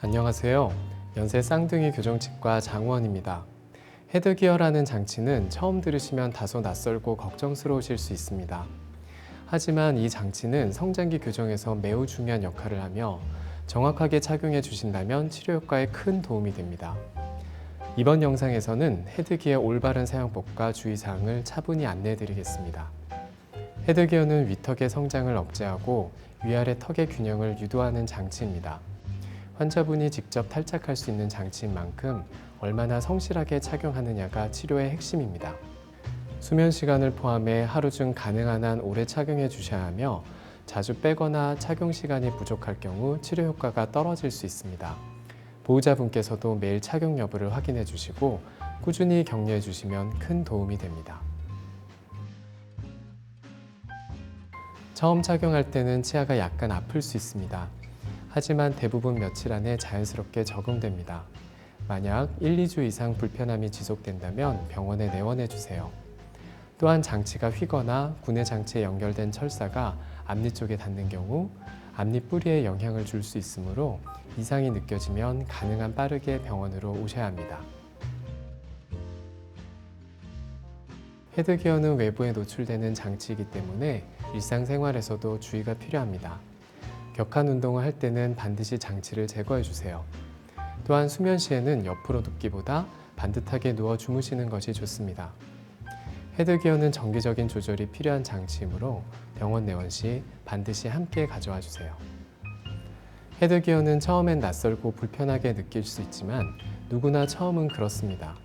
안녕하세요. 연세 쌍둥이 교정치과 장원입니다. 헤드기어라는 장치는 처음 들으시면 다소 낯설고 걱정스러우실 수 있습니다. 하지만 이 장치는 성장기 교정에서 매우 중요한 역할을 하며 정확하게 착용해 주신다면 치료 효과에 큰 도움이 됩니다. 이번 영상에서는 헤드기어 올바른 사용법과 주의사항을 차분히 안내해 드리겠습니다. 헤드기어는 위턱의 성장을 억제하고 위아래 턱의 균형을 유도하는 장치입니다. 환자분이 직접 탈착할 수 있는 장치인 만큼 얼마나 성실하게 착용하느냐가 치료의 핵심입니다. 수면 시간을 포함해 하루 중 가능한 한 오래 착용해 주셔야 하며 자주 빼거나 착용 시간이 부족할 경우 치료 효과가 떨어질 수 있습니다. 보호자분께서도 매일 착용 여부를 확인해 주시고 꾸준히 격려해 주시면 큰 도움이 됩니다. 처음 착용할 때는 치아가 약간 아플 수 있습니다. 하지만 대부분 며칠 안에 자연스럽게 적응됩니다. 만약 1, 2주 이상 불편함이 지속된다면 병원에 내원해 주세요. 또한 장치가 휘거나 구내 장치에 연결된 철사가 앞니 쪽에 닿는 경우 앞니 뿌리에 영향을 줄 수 있으므로 이상이 느껴지면 가능한 빠르게 병원으로 오셔야 합니다. 헤드기어는 외부에 노출되는 장치이기 때문에 일상생활에서도 주의가 필요합니다. 격한 운동을 할 때는 반드시 장치를 제거해 주세요. 또한 수면 시에는 옆으로 눕기보다 반듯하게 누워 주무시는 것이 좋습니다. 헤드기어는 정기적인 조절이 필요한 장치이므로 병원 내원 시 반드시 함께 가져와 주세요. 헤드기어는 처음엔 낯설고 불편하게 느낄 수 있지만 누구나 처음은 그렇습니다.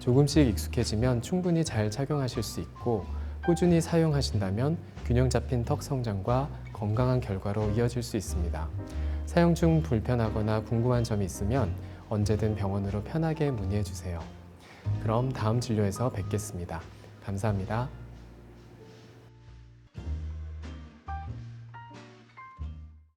조금씩 익숙해지면 충분히 잘 착용하실 수 있고 꾸준히 사용하신다면 균형 잡힌 턱 성장과 건강한 결과로 이어질 수 있습니다. 사용 중 불편하거나 궁금한 점이 있으면 언제든 병원으로 편하게 문의해 주세요. 그럼 다음 진료에서 뵙겠습니다. 감사합니다.